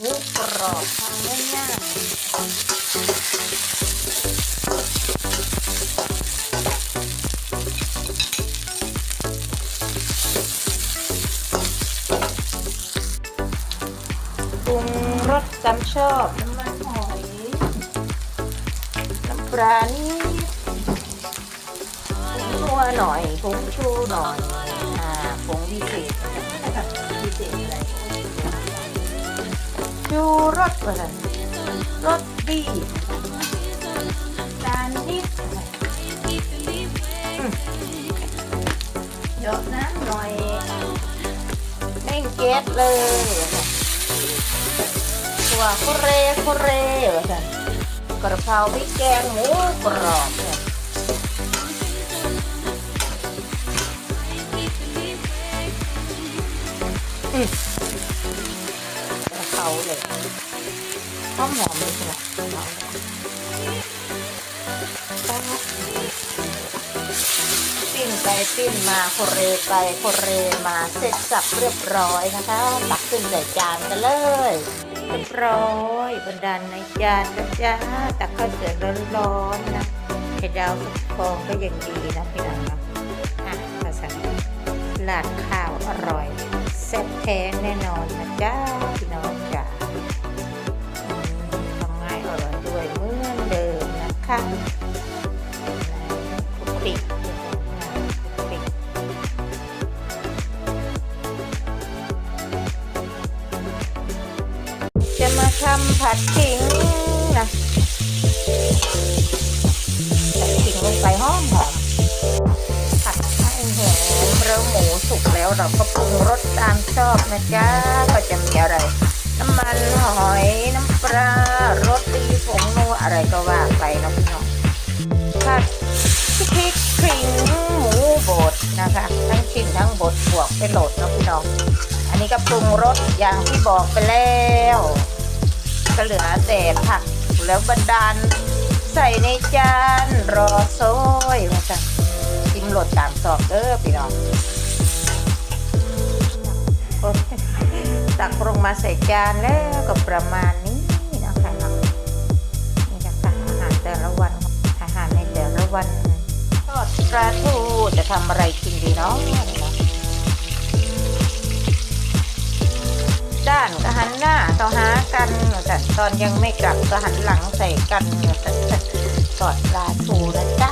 หมูกรอบทำง่ายๆปรุงรสตามชอบน้ำมันหอย น้ำปลานิดผงนัวหน่อยผงชูหน่อย ชูรสอะไรรสดีจานนิดเยอะน้ำหน่อยเร่งเกสเลยถั่วโคเรโคเรเรอจ๊ะกระเพราพริกแกงหมูกรอบอืมก เพราเลยหอมหอมเลยใช่ไหมกระเพราเลยปิ้งไปปิ้งมาโคเรไปโคเรมาเสร็จสับเรียบร้อยนะคะตักขึ้นใส่จานกันเลยเรียบร้อยบรรดาลในจานนะจ๊ะตักข้าวเสือร้อนๆนะไข่ดาวสักฟองก็ยังดีนะพี่น้องนะอะภาษาลาดข้าวอร่อยแซ่บแท้แน่นอนนะจ๊ะำผัดขิงนะใส่ขิงลงไปหอมหอมผัดให้หอมแล้วหมูสุกแล้วเราก็ปรุงรสตามชอบนะจ๊ะก็จะมีอะไร น้ำมันหอยน้ำปลารสดีผงนัวอะไรก็ว่าไปนะพี่น้องผัดพริกขิงหมูบดนะคะ ทั้งขิงทั้งบดบวกไปโหลดนะพี่น้องอันนี้ก็ปรุงรสอย่างที่บอกไปแล้ว ก็เหลือแต่ผักแล้วบรรดาลใส่ในจานรอโซยมาจ้ะชิมโหลดตามสอบเด้อพี่น้องตักลงมาใส่จานแล้วก็ประมาณนี้นะคะเนาะนี่นะคะอาหารแต่ละวันอาหารในแต่ละวันทอดปลาทูจะทำอะไรกินดีเนาะ หาหากันแต่ตอนยังไม่กลับก็หันหลังใส่กันแต่กอดลาทูนะจ๊ะ